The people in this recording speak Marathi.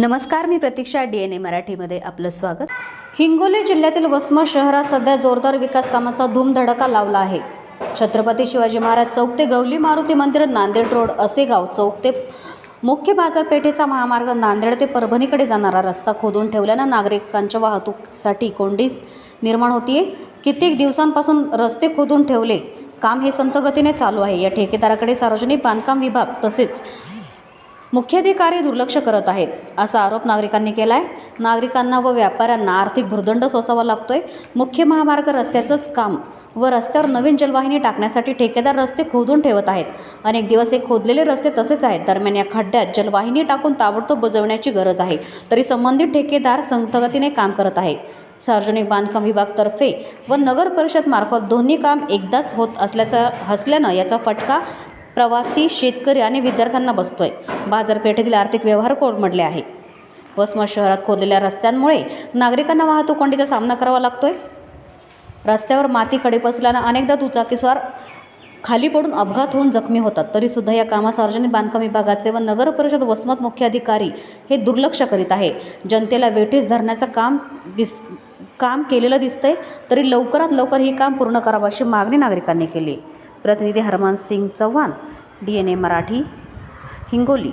नमस्कार मी प्रतीक्षा डी एन ए मराठीमध्ये आपलं स्वागत. हिंगोली जिल्ह्यातील वसमत शहरात सध्या जोरदार विकास कामाचा धूमधडका लावला आहे. छत्रपती शिवाजी महाराज चौक ते गवली मारुती मंदिर नांदेड रोड असे गाव चौक ते मुख्य बाजारपेठेचा महामार्ग नांदेड ते परभणीकडे जाणारा रस्ता खोदून ठेवल्यानं नागरिकांच्या वाहतुकीसाठी कोंडी निर्माण होतीये. कित्येक दिवसांपासून रस्ते खोदून ठेवले. काम हे संतगतीने चालू आहे. या ठेकेदाराकडे सार्वजनिक बांधकाम विभाग तसेच मुख्याधिकारी दुर्लक्ष करत आहेत असा आरोप नागरिकांनी केला आहे नागरिकांना व व्यापाऱ्यांना आर्थिक भुर्दंड सोसावा लागतोय. मुख्य महामार्ग रस्त्याचंच काम व रस्त्यावर नवीन जलवाहिनी टाकण्यासाठी ठेकेदार रस्ते खोदून ठेवत आहेत. अनेक दिवस हे खोदलेले रस्ते तसेच आहेत. दरम्यान या खड्ड्यात जलवाहिनी टाकून ताबडतोब बुजवण्याची गरज आहे तरी संबंधित ठेकेदार संथगतीने काम करत आहे सार्वजनिक बांधकाम विभागतर्फे व नगर परिषद मार्फत दोन्ही काम एकदाच होत असल्याचा हसल्यानं याचा फटका प्रवासी शेतकरी आणि विद्यार्थ्यांना बसतो आहे बाजारपेठेतील आर्थिक व्यवहार कोरमडले आहे. वसमत शहरात खोदलेल्या रस्त्यांमुळे नागरिकांना वाहतूक कोंडीचा सामना करावा लागतोय. रस्त्यावर माती खडे पसल्यानं अनेकदा दुचाकीस्वार खाली पडून अपघात होऊन जखमी होतात. तरीसुद्धा या कामात सार्वजनिक बांधकाम विभागाचे व नगर परिषद वसमत मुख्य अधिकारी हे दुर्लक्ष करीत आहे. जनतेला वेठीस धरण्याचं काम दिस काम केलेलं दिसतंय. तरी लवकरात लवकर हे काम पूर्ण करावं अशी मागणी नागरिकांनी केली. प्रतिनिधी Harman Singh Chavan D N A Marathi Hingoli.